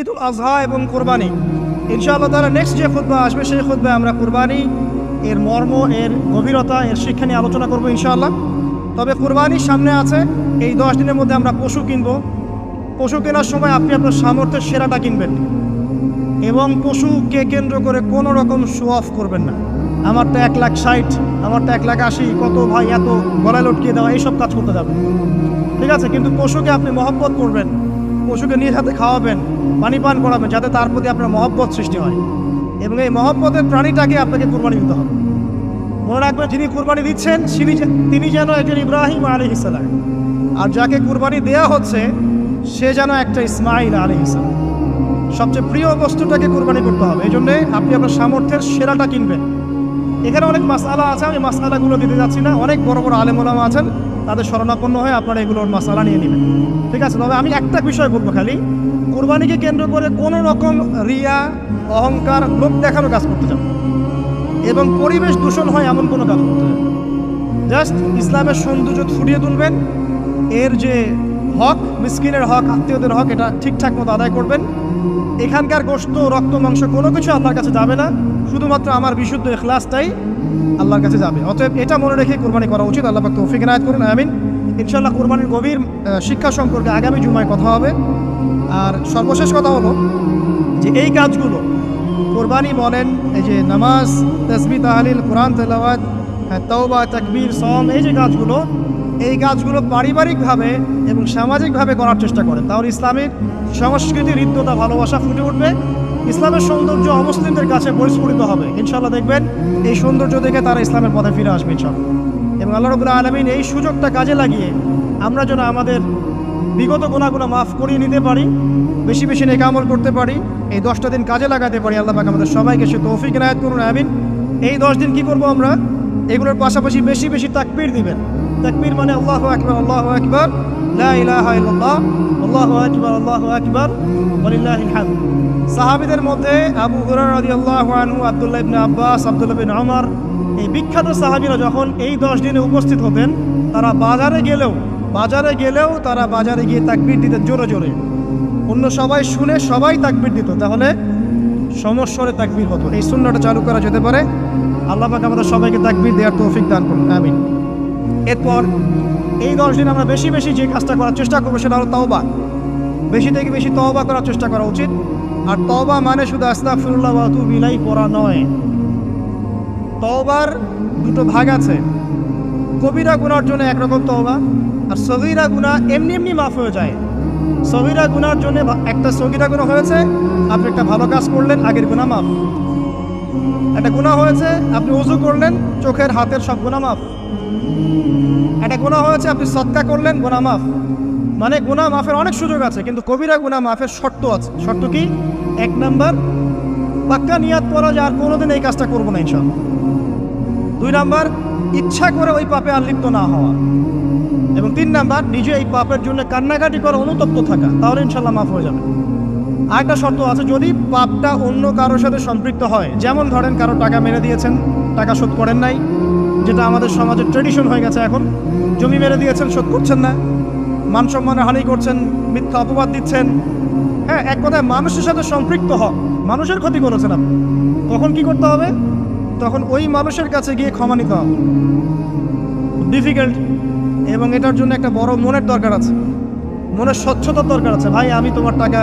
ঈদ উল আজহা এবং কোরবানি। ইনশাআল্লাহ তারা নেক্সট যে খুদ্া আসবে, সেই খুদ্ায় আমরা কোরবানি, এর মর্ম, এর গভীরতা, এর শিক্ষা নিয়ে আলোচনা করব ইনশাআল্লাহ। তবে কোরবানির সামনে আছে, এই দশ দিনের মধ্যে আমরা পশু কিনবো। পশু কেনার সময় আপনি আপনার সামর্থ্যের সেরাটা কিনবেন। এবং পশুকে কেন্দ্র করে কোনো রকম শো অফ করবেন না। আমারটা এক লাখ ষাট আমারটা এক লাখ আশি, কত ভাই এত গলায় লটকিয়ে দেওয়া, এইসব কাজ করতে যাবেন। ঠিক আছে, কিন্তু পশুকে আপনি মহব্বত করবেন, পশুকে নিজ হাতে খাওয়াবেন পানি পান করাবেন যাতে তার প্রতি আপনার মহব্বত সৃষ্টি হয়। এবং এই মহব্বতের প্রাণীটাকে আপনাকে কুরবানি দিতে হবে। মনে রাখবেন, যিনি কুরবানি দিচ্ছেন তিনি যেন একজন ইব্রাহিম আলী ইসলাম আর যাকে কুরবানি দেয়া হচ্ছে, সে যেন একটা ইসমাইল আলী ইসলাম সবচেয়ে প্রিয় বস্তুটাকে কুরবানি করতে হবে। এই জন্যে আপনি আপনার সামর্থ্যের সেরাটা কিনবেন। এখানে অনেক মাসালা আছে, আমি মাসালাগুলো দিতে যাচ্ছি না। অনেক বড় বড় আলেমোলামা আছেন। তাদের শরণাপন্ন হয়ে আপনারা এগুলোর মশালা নিয়ে নেবেন। ঠিক আছে? তবে আমি একটা বিষয় বলব খালি। কোরবানিকে কেন্দ্র করে কোনো রকম রিয়া, অহংকার লোক দেখানো কাজ করতে যাবেন এবং পরিবেশ দূষণ হয় এমন কোনো কাজ করতে জাস্ট ইসলামের সৌন্দর্য ফুটিয়ে তুলবেন। এর যে হক মিসকিনের হক আত্মীয়দের হক এটা ঠিকঠাক মতো আদায় করবেন। এখানকার গোস্ত রক্ত মাংস কোনো কিছু আল্লাহর কাছে যাবে না। শুধুমাত্র আমার বিশুদ্ধ এখলাসটাই আল্লাহর কাছে যাবে। অতএব এটা মনে রেখে কোরবানি করা উচিত। আল্লাহ পাক তৌফিক নায়ত করুন। আমিন। ইনশাল্লাহ কোরবানির গভীর শিক্ষা সম্পর্কে আগামী জুমায় কথা হবে। আর সর্বশেষ কথা হলো যে এই কাজগুলো কোরবানি বলেন এই যে নামাজ তসবি তাহলিল কোরআন তেলাওয়াত হ্যাঁ, তওবা তাকবীর সম এই যে কাজগুলো এই কাজগুলো পারিবারিকভাবে এবং সামাজিকভাবে করার চেষ্টা করেন। তাহলে ইসলামের সংস্কৃতি হৃদ্যতা, ভালোবাসা ফুটে উঠবে। ইসলামের সৌন্দর্য অমুসলিমদের কাছে পরিস্ফুটিত হবে। ইনশাল্লাহ দেখবেন এই সৌন্দর্য দেখে তারা ইসলামের পথে ফিরে আসবে ইনশাল্লাহ এবং আল্লাহ রবুল্লাহ আলমিন এই সুযোগটা কাজে লাগিয়ে আমরা যেন আমাদের বিগত গুণাগুলো মাফ করিয়ে নিতে পারি, বেশি বেশি নেক আমল করতে পারি, এই দশটা দিন কাজে লাগাতে পারি, আল্লাহ পাক আমাদের সবাইকে সে তৌফিক নায়াত করুন, আমিন। এই দশ দিন কি করব আমরা? এগুলোর পাশাপাশি বেশি বেশি তাকবীর দিবেন। তাকবীর মানে আল্লাহ আকবার আল্লাহু আকবার আল্লাহু হামদ মধ্যে আবু আনহু আব্দুল্লাহ আব্বাস আব্দুল্লাহ বিন ওমর এই বিখ্যাত সাহাবীরা যখন এই দশ দিনে উপস্থিত হতেন, তারা বাজারে গেলেও বাজারে গেলেও তারা বাজারে গিয়ে তাকবির দিতেন জোরে জোরে। অন্য সবাই শুনে সবাই তাকবির দিত, তাহলে সমস্যরে তাকবির হতো। এই শূন্যটা চালু করা যেতে পারে। আল্লাহ আমাদের সবাইকে তাকবির দেওয়ার তৌফিক দান করুন, আমিন। এরপর এই দশ দিন আমরা বেশি বেশি যে কাজটা করার চেষ্টা করব সেটা হলো তওবা। বেশি থেকে বেশি তওবা করার চেষ্টা করা উচিত। আর তওবা মানে শুধু আস্তাগফিরুল্লাহ ওয়া আতুবু ইলাইহি পড়া নয়। তওবার দুটো ভাগ আছে। কবিরা গুনার জন্য একরকম তওবা আর সগিরা গুনাহ এমনি এমনি মাফ হয়ে যায়। সগিরা গুনার জন্য একটা সগিরা গুনাহ হয়েছে, আপনি একটা ভালো কাজ করলেন, আগের গুনাহ মাফ। একটা গুনাহ হয়েছে, আপনি উজু করলেন, চোখের হাতের সব গুনাহ মাফ। একটা গুণা হয়েছে, আপনি সৎকা করলেন, গুনাহ মাফ। মানে গুণা মাফের অনেক সুযোগ আছে, কিন্তু কবিরা গুনাহ মাফের শর্ত আছে। শর্ত কি? এক নাম্বার, পাক্কা নিয়াত করা যে আর কোনোদিন এই কাজটা করব না ইনশাল্লাহ দুই নাম্বার, ইচ্ছা করে ওই পাপে আর লিপ্ত না হওয়া। এবং তিন নাম্বার, নিজে এই পাপের জন্য কান্নাকাটি করে অনুতপ্ত থাকা। তাহলে ইনশাল্লাহ মাফ হয়ে যাবে। আরেকটা শর্ত আছে, যদি পাপটা অন্য কারোর সাথে সম্পৃক্ত হয়, যেমন ধরেন কারও টাকা মেরে দিয়েছেন, টাকা শোধ করেন নাই, যেটা আমাদের সমাজের ট্রেডিশন হয়ে গেছে এখন, জমি মেরে দিয়েছেন, শোধ করছেন না, মান সম্মানের হানি করছেন, মিথ্যা অপবাদ দিচ্ছেন হ্যাঁ এক কথায় মানুষের সাথে সম্পৃক্ত হক মানুষের ক্ষতি করেছেন আপনি, তখন কি করতে হবে? তখন ওই মানুষের কাছে গিয়ে ক্ষমা নিতে হবে। ডিফিকাল্ট এবং এটার জন্য একটা বড় মনের দরকার আছে, মনের স্বচ্ছতার দরকার আছে, ভাই, আমি তোমার টাকা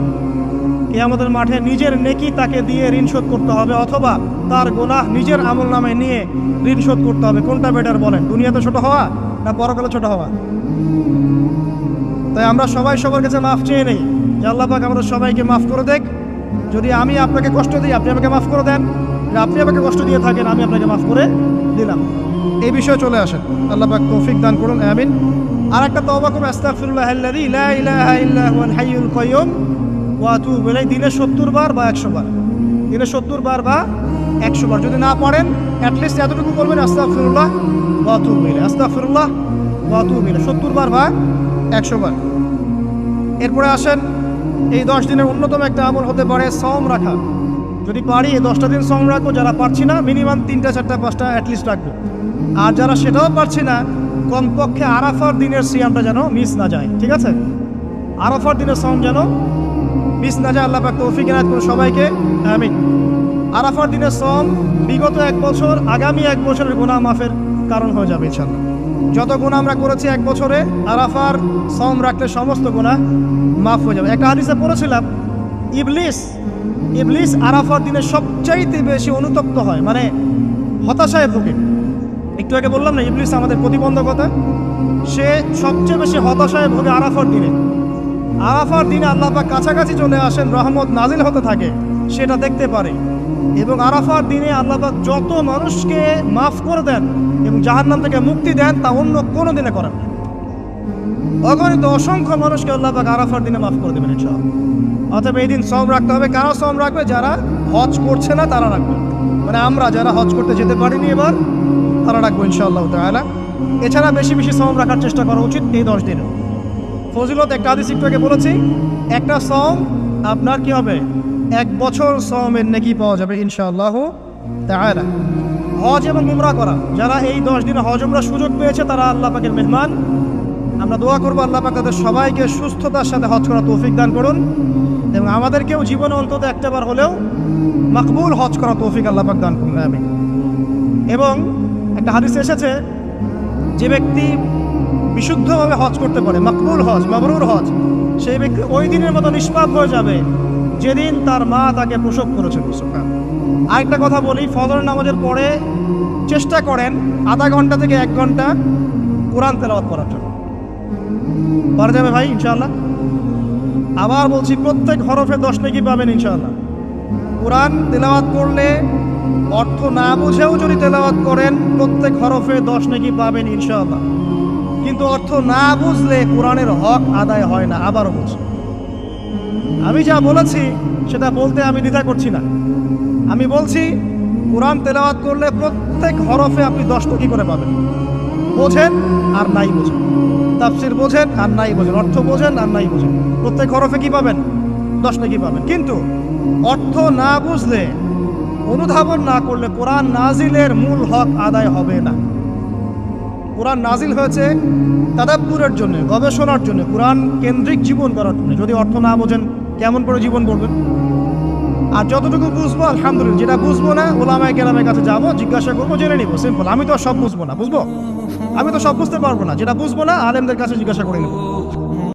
কে আমাদের মাঠে নিজের নেকি তাকে দিয়ে ঋণ শোধ করতে হবে অথবা তার গোনাহ নিজের আমল নামে নিয়ে ঋণ শোধ করতে হবে। কোনটা বেটার বলেন? দুনিয়াতে ছোট হওয়া না পরকালে ছোট হওয়া? তাই আমরা সবাই সবার কাছে মাফ চেয়ে নেই। যে পাক আমাদের সবাইকে মাফ করে দেখ। যদি আমি আপনাকে কষ্ট দিই, আপনি আমাকে মাফ করে দেন। আপনি আমাকে কষ্ট দিয়ে থাকেন, আমি আপনাকে মাফ করে দিলাম। এই বিষয়ে চলে আসেন। আল্লাহ পাক তৌফিক দান করুন, আমিন। আর একটা তওবা করুন, আস্তাগফিরুল্লাহ লা ইলাহা ইল্লা হাইয়ুল ওয়া আতুবু ইলাইহি দিনে 70 বার বা 100 বার। দিনে 70 বার বা একশো বার। যদি না পারেন অ্যাটলিস্ট এতটুকু বলবেন আস্তা ফিরুল্লাহ বাতু মিলে আস্তা ফিরুল্লাহ বাতু মিলে সত্তর বার বা একশো বার। এরপরে আসেন, এই দশ দিনের অন্যতম একটা আমল হতে পারে সম রাখা। যদি পারি, এই দশটা দিন সম রাখব। যারা পারছি না, মিনিমাম তিনটা, চারটা, পাঁচটা অ্যাটলিস্ট রাখব। আর যারা সেটাও পারছি না, কমপক্ষে আরাফার দিনের সিয়ামটা যেন মিস না যায়। ঠিক আছে? আরাফার দিনের সম যেন মিস না যায় আল্লাহ পাক তৌফিক এনায়ত করুন সবাইকে। আমিন। আরাফার দিনের সম বিগত এক বছর, আগামী এক বছরের গুনাহ মাফের কারণ হয়ে যাবে ইনশাল্লাহ যত গুণা আমরা করেছি এক বছরে, আরাফার সম রাখলে সমস্ত গুণা মাফ হয়ে যাবে। একটা হাদিসে পড়েছিলাম, ইবলিস ইবলিস আরাফার দিনে সবচাইতে বেশি অনুতপ্ত হয় মানে হতাশায় ভোগে। একটু আগে বললাম না, ইবলিস আমাদের প্রতিবন্ধকতা? সে সবচেয়ে বেশি হতাশায় ভোগে আরাফার দিনে। আরাফার দিনে আল্লাহ পাক কাছাকাছি চলে আসেন, রহমত নাজিল হতে থাকে, সেটা দেখতে পারে। এবং আরাফার দিনে আল্লাপাক যত মানুষকে মাফ করে দেন এবং জাহান্নাম থেকে মুক্তি দেন, তা অন্য কোনো দিনে করেন। অগণিত অসংখ্য মানুষকে আল্লাহ পাক আরাফার দিনে মাফ করে দেবেন ইনশাআল্লাহ। অতএব এই দিন সম রাখতে হবে। কারা সম রাখবে? যারা হজ করছে না, তারা রাখবে। মানে আমরা যারা হজ করতে যেতে পারিনি এবার, তারা রাখব ইনশাআল্লাহ তাআলা। এছাড়া বেশি বেশি সম রাখার চেষ্টা করা উচিত এই দশ দিনে। ফজিলত একটা হাদিস একটু আগে বলেছি, একটা সম আপনার কি হবে? এক বছর সমের নেকি পাওয়া যাবে ইনশাআল্লাহ তাআলা। হজ এবং উমরা করা, যারা এই দশ দিনে হজ উমরা সুযোগ পেয়েছে, তারা আল্লাহ পাকের মেহমান। আমরা দোয়া করব আল্লাহ পাক তাদের সবাইকে সুস্থতার সাথে হজ করা তৌফিক দান করুন। এবং আমাদেরকেও জীবনে অন্তত একটাবার হলেও মাকবুল হজ করা তৌফিক আল্লাহ পাক দান করুন আমি এবং একটা হাদিস এসেছে, যে ব্যক্তি বিশুদ্ধভাবে হজ করতে পারে, মকবুল হজ, মাবরুর হজ, সেই ব্যক্তি ওই দিনের মতো নিষ্পাপ হয়ে যাবে যেদিন তার মা তাকে প্রসব করেছিল সুবহান। আরেকটা কথা বলি, ফজর নামাজের পরে চেষ্টা করেন আধা ঘণ্টা থেকে এক ঘণ্টা কোরআন তেলাওয়াত করার জন্য। পারা যাবে ভাই ইনশাল্লাহ আবার বলছি, প্রত্যেক হরফে দশ নাকি পাবেন, ইনশাআল্লাহ। কোরআন তেলাওয়াত করলে অর্থ না বুঝেও যদি তেলাওয়াত করেন, প্রত্যেক হরফে দশ নাকি পাবেন, ইনশাআল্লাহ। কিন্তু অর্থ না বুঝলে কোরআনের হক আদায় হয় না, আবারও বলছি আমি যা বলেছি, সেটা বলতে আমি দ্বিধা করছি না। আমি বলছি, কোরআন তেলাওয়াত করলে প্রত্যেক হরফে আপনি দশ নাকি করে পাবেন। বোঝেন আর নাই বোঝেন। তাফসির বোঝেন আর নাই বোঝেন। অর্থ বোঝেন আর নাই বোঝেন। প্রত্যেক হরফে কি পাবেন? দশ নাকি পাবেন। কিন্তু অর্থ না বুঝলে অনুধাবন না করলে কোরআন নাজিলের মূল হক আদায় হবে না। কোরআন নাজিল হয়েছে তাদাব্বুরের জন্য, গবেষণার জন্য, কোরআন কেন্দ্রিক জীবন করার জন্য। যদি অর্থ না বোঝেন, কেমন করে জীবন করবেন আর যতটুকু বুঝব, আলহামদুলিল্লাহ, যেটা বুঝব না, ওলামায় কেরামের কাছে যাব, জিজ্ঞাসা করব, জেনে নিবো। সিম্পল আমি তো সব বুঝব না, বুঝব? আমি তো সব বুঝতে পারব না, যেটা বুঝব না, আলেমদের কাছে জিজ্ঞাসা করে নেব।